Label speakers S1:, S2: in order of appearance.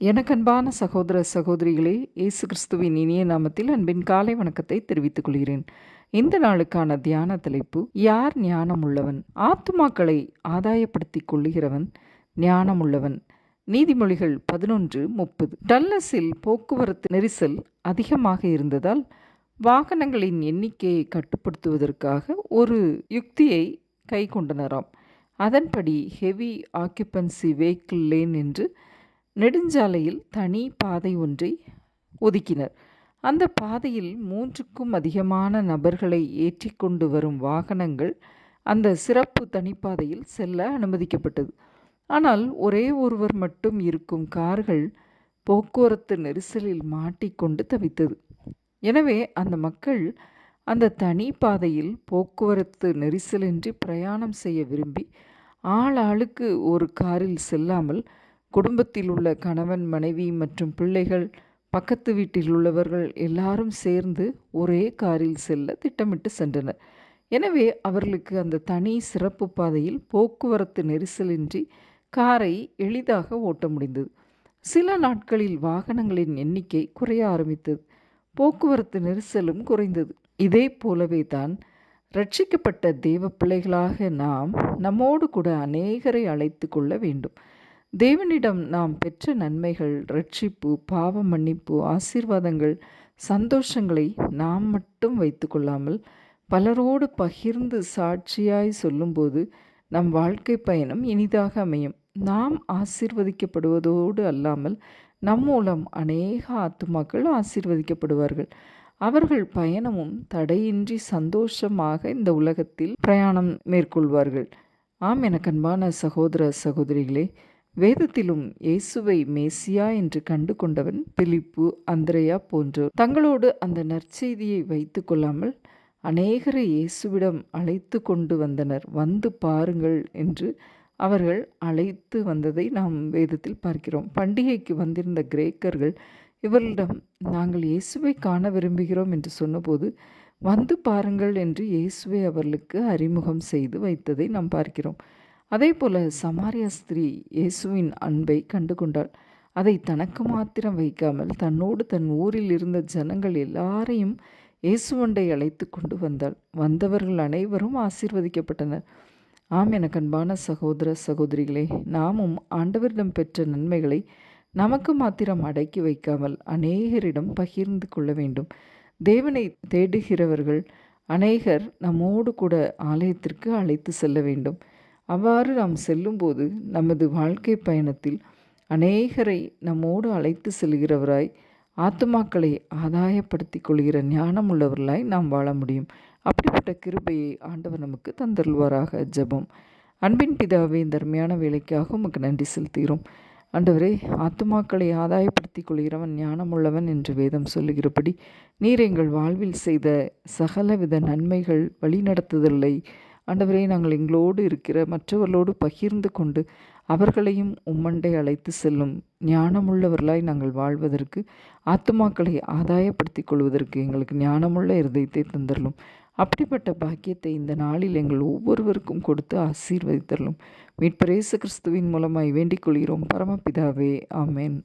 S1: எனக்கன்பான சகோதர சகோதரிகளே இயேசு கிறிஸ்துவின் இனிய நாமத்தில் அன்பின் காலை வணக்கத்தை தெரிவித்துக் கொள்கிறேன். இந்த நாளுக்கான தியான தலைப்பு யார் ஞானமுள்ளவன்? ஆத்துமாக்களை ஆதாயப்படுத்திக் கொள்ளுகிறவன் ஞானமுள்ளவன். நீதிமொழிகள் பதினொன்று முப்பது. டல்லஸில் போக்குவரத்து நெரிசல் அதிகமாக இருந்ததால் வாகனங்களின் எண்ணிக்கையை கட்டுப்படுத்துவதற்காக ஒரு யுக்தியை கை கொண்டனராம் அதன்படி ஹெவி ஆக்கியபன்சி வெஹிக்கிள் லேன் என்று நெடுஞ்சாலையில் தனி பாதை ஒன்றை ஒதுக்கினர். அந்த பாதையில் மூன்றுக்கும் அதிகமான நபர்களை ஏற்றி கொண்டு வரும் வாகனங்கள் அந்த சிறப்பு தனிப்பாதையில் செல்ல அனுமதிக்கப்பட்டது. ஆனால் ஒரே ஒருவர் மட்டும் இருக்கும் கார்கள் போக்குவரத்து நெரிசலில் மாட்டிக்கொண்டு தவித்தது. எனவே அந்த மக்கள் அந்த தனி பாதையில் போக்குவரத்து நெரிசலின்றி பிரயாணம் செய்ய விரும்பி ஆள் ஆளுக்கு ஒரு காரில் செல்லாமல் குடும்பத்தில் உள்ள கணவன் மனைவி மற்றும் பிள்ளைகள் பக்கத்து வீட்டில் உள்ளவர்கள் எல்லாரும் சேர்ந்து ஒரே காரில் செல்ல திட்டமிட்டு சென்றனர். எனவே அவர்களுக்கு அந்த தனி சிறப்பு பாதையில் போக்குவரத்து நெரிசலின்றி காரை எளிதாக ஓட்ட முடிந்தது. சில நாட்களில் வாகனங்களின் எண்ணிக்கை குறைய ஆரம்பித்தது. போக்குவரத்து நெரிசலும் குறைந்தது. இதே போலவே தான் ரட்சிக்கப்பட்ட தெய்வப்பிள்ளைகளாக பிள்ளைகளாக நாம் நம்மோடு கூட அநேகரை அழைத்து கொள்ள வேண்டும். தேவனிடம் நாம் பெற்ற நன்மைகள் ரட்சிப்பு பாவ மன்னிப்பு ஆசீர்வாதங்கள் சந்தோஷங்களை நாம் மட்டும் வைத்து கொள்ளாமல் பலரோடு பகிர்ந்து சாட்சியாய் சொல்லும்போது நம் வாழ்க்கை பயணம் இனிதாக அமையும். நாம் ஆசீர்வதிக்கப்படுவதோடு அல்லாமல் நம் மூலம் அநேக ஆத்துமாக்கள் ஆசீர்வதிக்கப்படுவார்கள். அவர்கள் பயணமும் தடையின்றி சந்தோஷமாக இந்த உலகத்தில் பிரயாணம் மேற்கொள்வார்கள். ஆம் எனக்கு அன்பான சகோதர சகோதரிகளே வேதத்திலும் இயேசுவை மேசியா என்று கண்டு கொண்டவன் பிலிப்பு அந்திரையா போன்றோர். தங்களோடு அந்த நற்செய்தியை வைத்து கொள்ளாமல் அநேகரை இயேசுவிடம் அழைத்து கொண்டு வந்தனர். வந்து பாருங்கள் என்று அவர்கள் அழைத்து வந்ததை நாம் வேதத்தில் பார்க்கிறோம். பண்டிகைக்கு வந்திருந்த கிரேக்கர்கள் இவர்களிடம் நாங்கள் இயேசுவை காண விரும்புகிறோம் என்று சொன்னபோது வந்து பாருங்கள் என்று இயேசுவை அவர்களுக்கு அறிமுகம் செய்து வைத்ததை நாம் பார்க்கிறோம். அதே போல சமாரியா ஸ்திரீ இயேசுவின் அன்பை கண்டு கொண்டாள் அதை தனக்கு மாத்திரம் வைக்காமல் தன்னோடு தன் ஊரில் இருந்த ஜனங்கள் எல்லாரையும் இயேசுவண்டை அழைத்து கொண்டு வந்தாள். வந்தவர்கள் அனைவரும் ஆசீர்வதிக்கப்பட்டனர். ஆம் என கண்பான சகோதர சகோதரிகளே நாமும் ஆண்டவரிடம் பெற்ற நன்மைகளை நமக்கு மாத்திரம் அடக்கி வைக்காமல் அநேகரிடம் பகிர்ந்து கொள்ள வேண்டும். தேவனை தேடுகிறவர்கள் அநேகர் நம்மோடு கூட ஆலயத்திற்கு அழைத்து செல்ல வேண்டும். அவ்வாறு நாம் செல்லும்போது நமது வாழ்க்கை பயணத்தில் அநேகரை நம்மோடு அழைத்து செல்கிறவராய் ஆத்துமாக்களை ஆதாயப்படுத்தி கொள்கிற ஞானம் உள்ளவர்களாய் நாம் வாழ முடியும். அப்படிப்பட்ட கிருபையை ஆண்டவர் நமக்கு தந்தருள்வாராக. ஜெபம். அன்பின் பிதாவே இந்த அருமையான வேலைக்காக உமக்கு நன்றி செலுத்துகிறோம். ஆண்டவரே ஆத்துமாக்களை ஆதாயப்படுத்தி கொள்கிறவன் ஞானமுள்ளவன் என்று வேதம் சொல்லுகிறபடி நீர் எங்கள் வாழ்வில் செய்த சகலவித நன்மைகள் வழிநடத்துதலை ஆண்டவரே நாங்கள் எங்களோடு இருக்கிற மற்றவர்களோடு பகிர்ந்து கொண்டு அவர்களையும் உம்மண்டை அழைத்து செல்லும் ஞானமுள்ளவர்களாய் நாங்கள் வாழ்வதற்கு ஆத்துமாக்களை ஆதாயப்படுத்திக் கொள்வதற்கு எங்களுக்கு ஞானமுள்ள இருதயத்தை தந்தரலும். அப்படிப்பட்ட பாக்கியத்தை இந்த நாளில் எங்கள் ஒவ்வொருவருக்கும் கொடுத்து ஆசீர்வதித்தரலும். மீட்பரேசு கிறிஸ்துவின் மூலமாய் வேண்டிக் கொள்கிறோம். பரமபிதாவே ஆமேன்.